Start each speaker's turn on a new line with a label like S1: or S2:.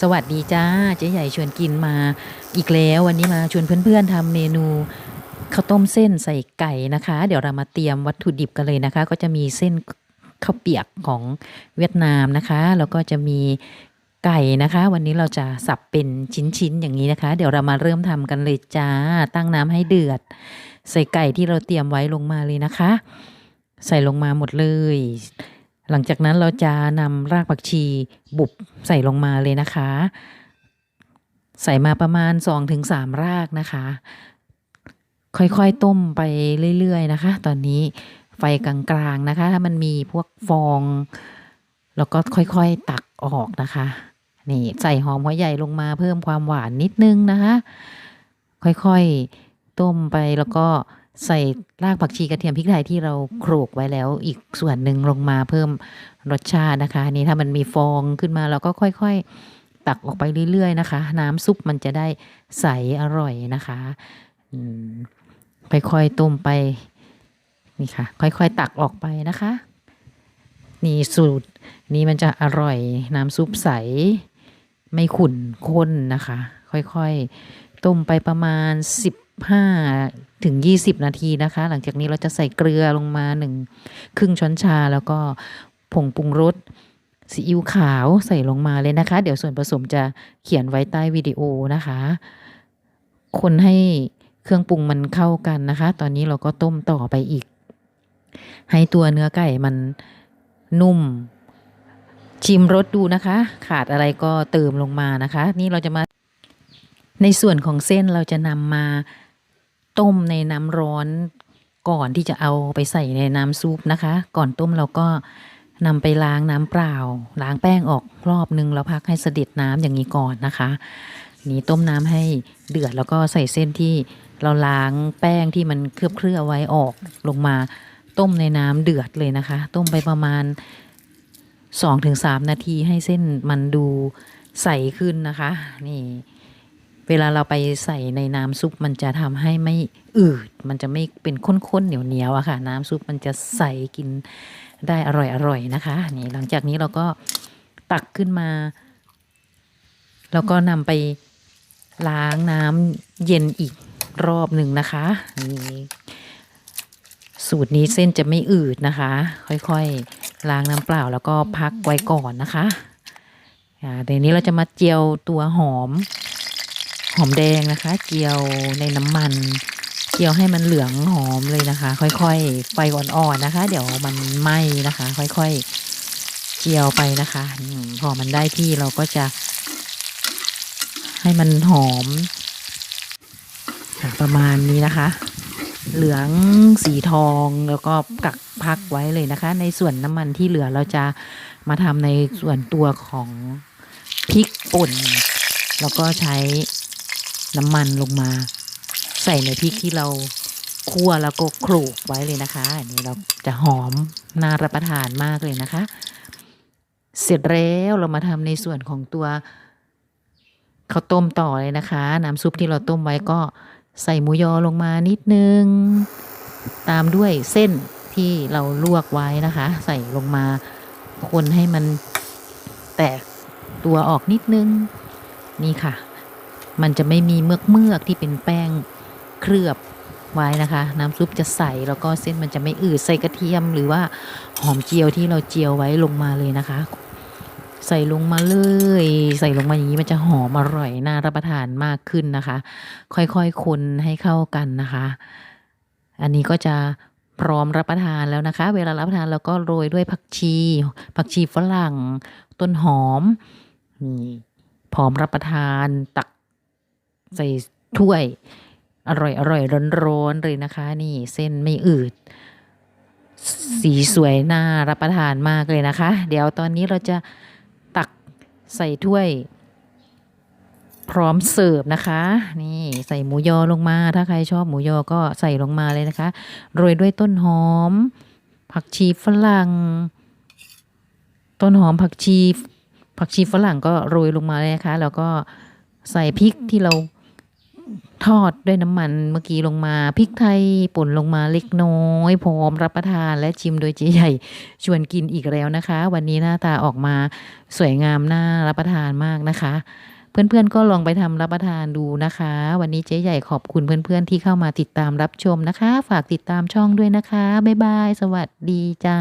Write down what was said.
S1: สวัสดีจ้าเจ๊ใหญ่ชวนกินมาอีกแล้ววันนี้มาชวนเพื่อนๆทำเมนูข้าวต้มเส้นใส่ไก่นะคะ เดี๋ยวเรามาเตรียมวัตถุดิบกันเลยนะคะ ก็จะมีเส้นข้าวเปียกของเวียดนามนะคะแล้วก็จะมีไก่นะคะ วันนี้เราจะสับเป็นชิ้นๆอย่างนี้นะคะ เดี๋ยวเรามาเริ่มทำกันเลยจ้า ตั้งน้ำให้เดือด ใส่ไก่ที่เราเตรียมไว้ลงมาเลยนะคะ ใส่ลงมาหมดเลย หลังจากนั้นเราจะนำรากผักชีบุบใส่ลงมาเลยนะคะ ใส่มาประมาณ 2-3 รากนะคะ ค่อยๆต้มไปเรื่อยๆนะคะ ตอนนี้ไฟกลางๆนะคะ ถ้ามันมีพวกฟองแล้วก็ค่อยๆตักออกนะคะ นี่ใส่หอมหัวใหญ่ลงมาเพิ่มความหวานนิดนึงนะคะ ค่อยๆต้มไปแล้วก็ ใส่รากผักชีกระเทียมพริกไทยที่เราโขลกไว้แล้ว อีกส่วนหนึ่งลงมาเพิ่มรสชาตินะคะนี่ถ้ามันมีฟองขึ้นมาเราก็ค่อยๆ ตักออกไปเรื่อยๆนะคะ น้ำซุปมันจะได้ใสอร่อยนะคะอืมค่อยๆต้มไปนี่ค่ะ ค่อยๆ ตักออกไปนะคะ นี่สูตรนี้มันจะอร่อยน้ำซุปใส ไม่ขุ่นข้นนะคะ ค่อยๆ ต้มไปประมาณ 15 ถึง 20 นาทีนะคะ หลังจากนี้เราจะใส่เกลือลงมาหนึ่งครึ่งช้อนชาแล้วก็ผงปรุงรสซีอิ๊วขาวใส่ลงมาเลยนะคะ เดี๋ยวส่วนผสมจะเขียนไว้ใต้วิดีโอนะคะ คนให้เครื่องปรุงมันเข้ากันนะคะ ตอนนี้เราก็ต้มต่อไปอีก ให้ตัวเนื้อไก่มันนุ่ม ชิมรสดูนะคะ ขาดอะไรก็เติมลงมานะคะ นี่เราจะมาในส่วนของเส้นเราจะนำมา ต้มในน้ำร้อนก่อนที่จะเอาไปใส่ในน้ำซุปนะคะ ก่อนต้มเราก็นำไปล้างน้ำเปล่า ล้างแป้งออกรอบนึงแล้วพักให้เสด็จน้ำอย่างนี้ก่อนนะคะ นี่ต้มน้ำให้เดือดแล้วก็ใส่เส้นที่เราล้างแป้งที่มันเคลือบเคลือไว้ออกลงมาต้มในน้ำเดือดเลยนะคะ ต้มไปประมาณ 2-3 นาทีให้เส้นมันดูใสขึ้นนะคะ นี่ เวลาเราไปใส่ในน้ำซุปมันจะทำให้ไม่อืด มันจะไม่เป็นข้นๆเหนียวๆอะค่ะ น้ำซุปมันจะใสกินได้อร่อยๆนะคะ นี่หลังจากนี้เราก็ตักขึ้นมา แล้วก็นำไปล้างน้ำเย็นอีกรอบหนึ่งนะคะนี่สูตรนี้เส้นจะไม่อืดนะคะ ค่อยๆล้างน้ำเปล่าแล้วก็พักไว้ก่อนนะคะเดี๋ยวนี้เราจะมาเจียวตัวหอม หอมแดงนะคะเจียวในน้ำมันเจียวให้มันเหลืองหอมเลยนะคะ ค่อยๆไฟอ่อนๆนะคะ เดี๋ยวมันไหม้นะคะ ค่อยๆเจียวไปนะคะพอมันได้ที่เราก็จะ ให้มันหอมประมาณนี้นะคะ เหลืองสีทองแล้วก็กักพักไว้เลยนะคะ ในส่วนน้ำมันที่เหลือเราจะมาทำในส่วนตัวของพริกป่น แล้วก็ใช้ น้ำมันลงมา ใส่ในพริกที่เราคั่วแล้วก็โขลกไว้เลยนะคะ อันนี้เราจะหอมน่ารับประทานมากเลยนะคะ เสร็จแล้วเรามาทำในส่วนของตัวข้าวต้มต่อเลยนะคะ น้ำซุปที่เราต้มไว้ก็ใส่หมูยอลงมานิดนึง ตามด้วยเส้นที่เราลวกไว้นะคะ ใส่ลงมาคนให้มันแตกตัวออกนิดนึง นี่ค่ะ มันจะไม่มีเมือกเมือกที่เป็นแป้งเคลือบไว้นะคะ น้ำซุปจะใสแล้วก็เส้นมันจะไม่อืดใส่กระเทียม หรือว่าหอมเจียวที่เราเจียวไว้ลงมาเลยนะคะ ใส่ลงมาเลย ใส่ลงมาอย่างนี้มันจะหอมอร่อยน่ารับประทานมากขึ้นนะคะ ค่อยๆคนให้เข้ากันนะคะ อันนี้ก็จะพร้อมรับประทานแล้วนะคะ เวลารับประทานเราก็โรยด้วยผักชี ผักชีฝรั่ง ต้นหอมนี่พร้อมรับประทานตัก ใส่ถ้วย อร่อยอร่อยร้อนๆเลยนะคะ นี่เส้นไม่อืด สีสวยน่ารับประทานมากเลยนะคะ เดี๋ยวตอนนี้เราจะตักใส่ถ้วย พร้อมเสิร์ฟนะคะ นี่ใส่หมูยอลงมา ถ้าใครชอบหมูยอก็ใส่ลงมาเลยนะคะ โรยด้วยต้นหอม ผักชีฝรั่ง ต้นหอมผักชีผักชีฝรั่งก็โรยลงมาเลยนะคะ แล้วก็ใส่พริกที่เรา ทอดด้วยน้ำมันเมื่อกี้ลงมาพริกไทยป่นลงมาเล็กน้อย พร้อมรับประทานและชิมโดยเจ๊ใหญ่ชวนกินอีกแล้วนะคะ วันนี้หน้าตาออกมาสวยงามน่ารับประทานมากนะคะ เพื่อนๆก็ลองไปทำรับประทานดูนะคะ วันนี้เจ๊ใหญ่ขอบคุณเพื่อนๆที่เข้ามาติดตามรับชมนะคะ ฝากติดตามช่องด้วยนะคะบ๊ายบายสวัสดีจ้า